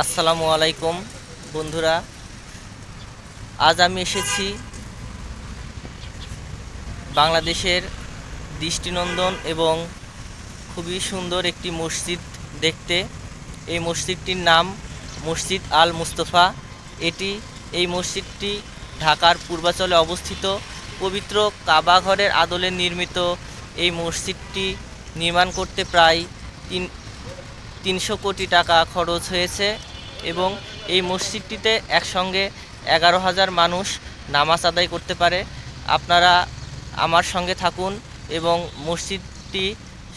আসসালামু আলাইকুম, বন্ধুরা। আজ আমি এসেছি বাংলাদেশের দৃষ্টিনন্দন এবং খুবই সুন্দর একটি মসজিদ দেখতে। এই মসজিদটির নাম মসজিদ আল মুস্তফা। এটি এই মসজিদটি ঢাকার পূর্বাচলে অবস্থিত। পবিত্র কাবা ঘরের আদলে নির্মিত এই মসজিদটি নির্মাণ করতে প্রায় তিন, তিনশো কোটি টাকা খরচ হয়েছে এবং এই মসজিদটিতে একসঙ্গে এগারো হাজার মানুষ নামাজ আদায় করতে পারে। আপনারা আমার সঙ্গে থাকুন এবং মসজিদটি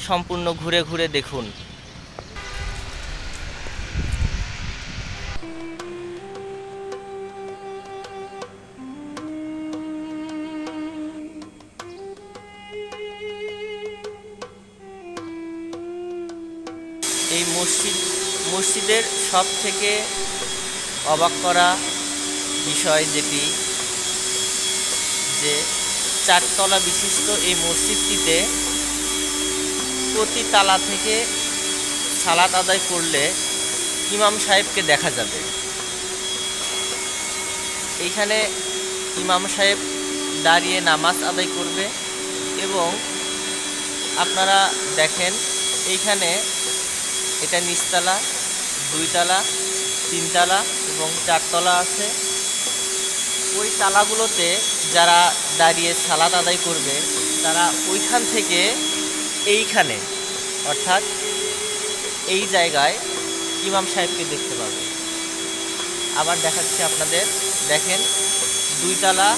সম্পূর্ণ ঘুরে ঘুরে দেখুন। মসজিদ, মসজিদের সব থেকে অবাক করা বিষয় যেটি, যে চারতলা বিশিষ্ট এই মসজিদটিতে প্রতি তালা থেকে সালাত আদায় করলে ইমাম সাহেবকে দেখা যাবে। এইখানে ইমাম সাহেব দাঁড়িয়ে নামাজ আদায় করবে এবং আপনারা দেখেন, এইখানে এটা নিচতলা, দুইতলা, তিনতলা এবং চারতলা আছে। ওই তালাগুলোতে যারা দাঁড়িয়ে সালাত আদায় করবে, তারা ওইখান থেকে এইখানে, অর্থাৎ এই জায়গায় ইমাম সাহেবকে দেখতে পাবে। আবার দেখাচ্ছি আপনাদের, দেখেন, দুইতলা,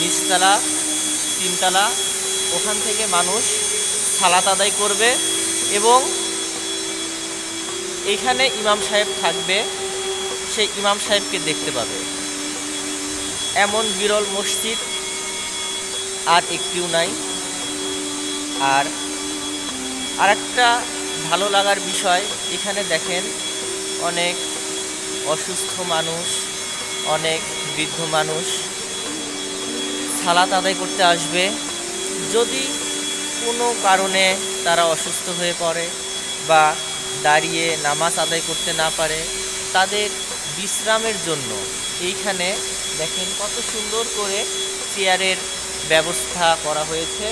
নিচতলা, তিনতলা, ওখান থেকে মানুষ সালাত আদায় করবে এবং এইখানে ইমাম সাহেব থাকবে সেই ইমাম সাহেবকে দেখতে পাবে। এমন বিরল মসজিদ আর একটিও নাই। আর আরেকটা ভালো লাগার বিষয়, এখানে দেখেন অনেক অসুস্থ মানুষ, অনেক বৃদ্ধ মানুষ সালাত আদায় করতে আসবে। যদি কোনো কারণে তারা অসুস্থ হয়ে পড়ে বা দাঁড়িয়ে নামাজ আদায় করতে না পারে তাদের বিশ্রামের জন্য। এইখানে দেখেন কত সুন্দর করে চেয়ারের ব্যবস্থা করা হয়েছে।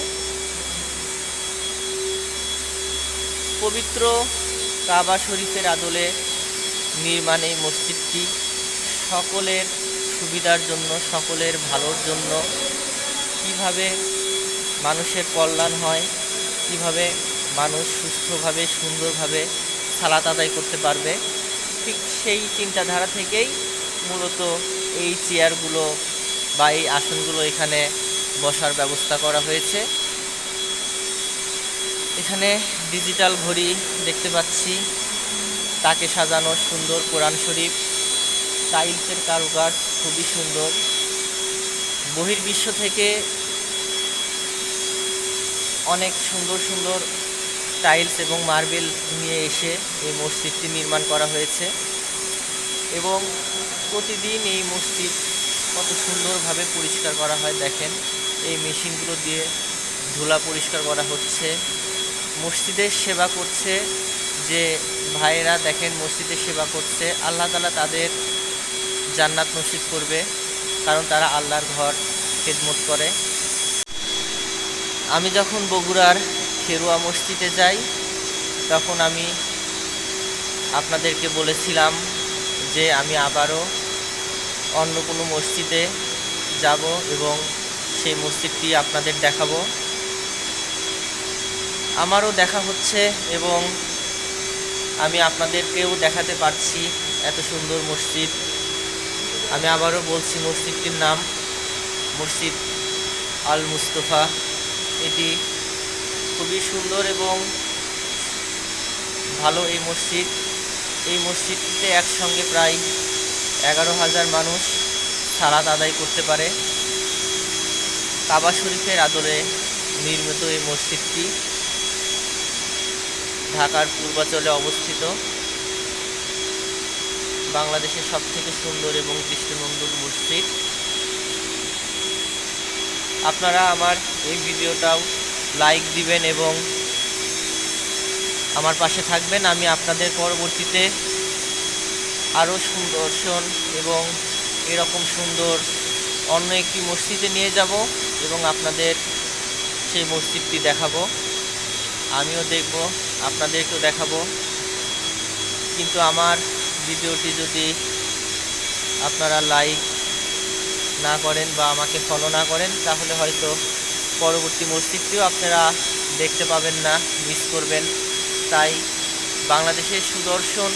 পবিত্র কাবা শরীফের আদলে নির্মাণ এই মসজিদটি সকলের সুবিধার জন্য, সকলের ভালোর জন্য। কীভাবে মানুষের কল্যাণ হয়, কীভাবে মানুষ সুস্থভাবে, সুন্দরভাবে সালাত আদায় করতে পারবে। ঠিক সেই চিন্তাধারা থেকেই মূলত এই চেয়ারগুলো বা এই আসনগুলো এখানে বসার ব্যবস্থা করা হয়েছে। এখানে ডিজিটাল ঘড়ি দেখতে পাচ্ছি। তাকে সাজানো সুন্দর কোরআন শরীফ। টাইলসের কারুকাজ খুবই সুন্দর। বহির্বিশ্ব থেকে অনেক সুন্দর সুন্দর টাইলস এবং মার্বেল নিয়ে এসে এই মসজিদটি নির্মাণ করা হয়েছে। এবং প্রতিদিন এই মসজিদ কত সুন্দরভাবে পরিষ্কার করা হয় দেখেন। এই মেশিনগুলো দিয়ে ধুলা পরিষ্কার করা হচ্ছে। মসজিদের সেবা করছে যে ভাইয়েরা দেখেন মসজিদের সেবা করছে। আল্লাহ তালা তাদের জান্নাত নসিব করবে, কারণ তারা আল্লাহর ঘর খেদমত করে। আমি যখন বগুড়ার খেরুয়া মসজিদে যাই, তখন আমি আপনাদেরকে বলেছিলাম যে আমি আবারও অন্য কোনো মসজিদে যাব এবং সেই মসজিদটি আপনাদের দেখাবো। আমারও দেখা হচ্ছে এবং আমি আপনাদেরকেও দেখাতে পারছি এত সুন্দর মসজিদ। আমি আবারও বলছি মসজিদটির নাম মসজিদ আল মুস্তফা। এটি খুবই সুন্দর এবং ভালো এই মসজিদ। এই মসজিদটিতে একসঙ্গে প্রায় এগারো হাজার মানুষ সালাত আদায় করতে পারে। কাবা শরীফের আদরে নির্মিত এই মসজিদটি ঢাকার পূর্বাচলে অবস্থিত। বাংলাদেশের সবথেকে সুন্দর এবং দৃষ্টিনন্দন মসজিদ। আপনারা আমার এই ভিডিওটাও লাইক দিবেন এবং আমার পাশে থাকবেন। আমি আপনাদের পরবর্তীতে আরও সুদর্শন এবং এরকম সুন্দর অন্য একটি মসজিদে নিয়ে যাব এবং আপনাদের সেই মসজিদটি দেখাবো। আমিও দেখব, আপনাদেরকেও দেখাবো। কিন্তু আমার ভিডিওটি যদি আপনারা লাইক না করেন বা আমাকে ফলো না করেন, তাহলে হয়তো পরবর্তী মসজিদটিও আপনারা দেখতে পাবেন না মিস করবেন। তাই বাংলাদেশের সুদর্শন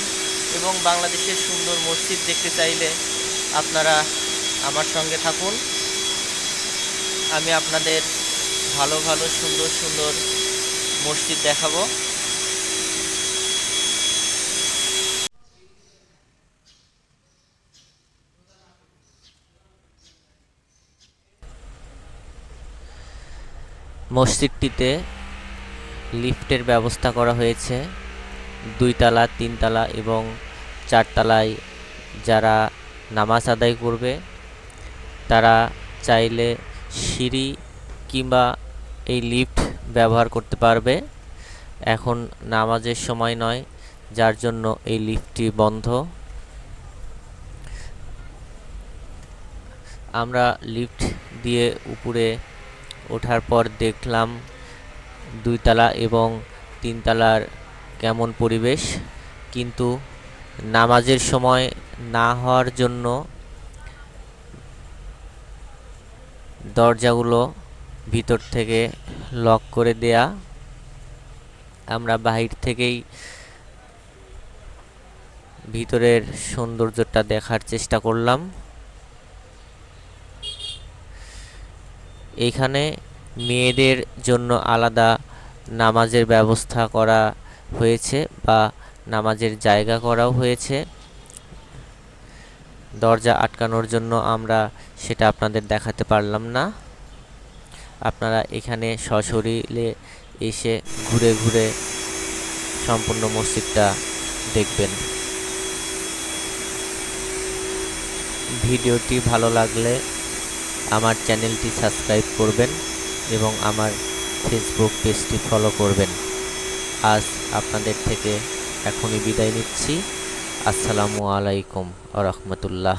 এবং বাংলাদেশের সুন্দর মসজিদ দেখতে চাইলে আপনারা আমার সঙ্গে থাকুন। আমি আপনাদের ভালো ভালো, সুন্দর সুন্দর মসজিদ দেখাবো। মসজিদটিতে লিফটের ব্যবস্থা করা হয়েছে। দুইতলা তিনতলা এবং চারতলায় যারা নামাজ আদায় করবে, তারা চাইলে সিঁড়ি কিংবা এই লিফট ব্যবহার করতে পারবে। এখন নামাজের সময় নয়, যার জন্য এই লিফটটি বন্ধ। আমরা লিফট দিয়ে উপরে ওঠার পর দেখলাম দুইতলা এবং তিনতলার কেমন পরিবেশ। কিন্তু নামাজের সময় না হওয়ার জন্য দরজাগুলো ভিতর থেকে লক করে দেয়া। আমরা বাহির থেকেই ভিতরের সৌন্দর্যটা দেখার চেষ্টা করলাম। এখানে মেয়েদের জন্য আলাদা নামাজের ব্যবস্থা করা হয়েছে বা নামাজের জায়গা করাও হয়েছে। দরজা আটকানোর জন্য আমরা সেটা আপনাদের দেখাতে পারলাম না। আপনারা এখানে সশরীরে এসে ঘুরে ঘুরে সম্পূর্ণ মসজিদটা দেখবেন। ভিডিওটি ভালো লাগলে আমার চ্যানেলটি সাবস্ক্রাইব করবেন এবং আমার ফেসবুক পেজটি ফলো করবেন। আজ আপনাদের থেকে এখনই বিদায় নিচ্ছি। আসসালামু আলাইকুম আ রহমতুল্লাহ।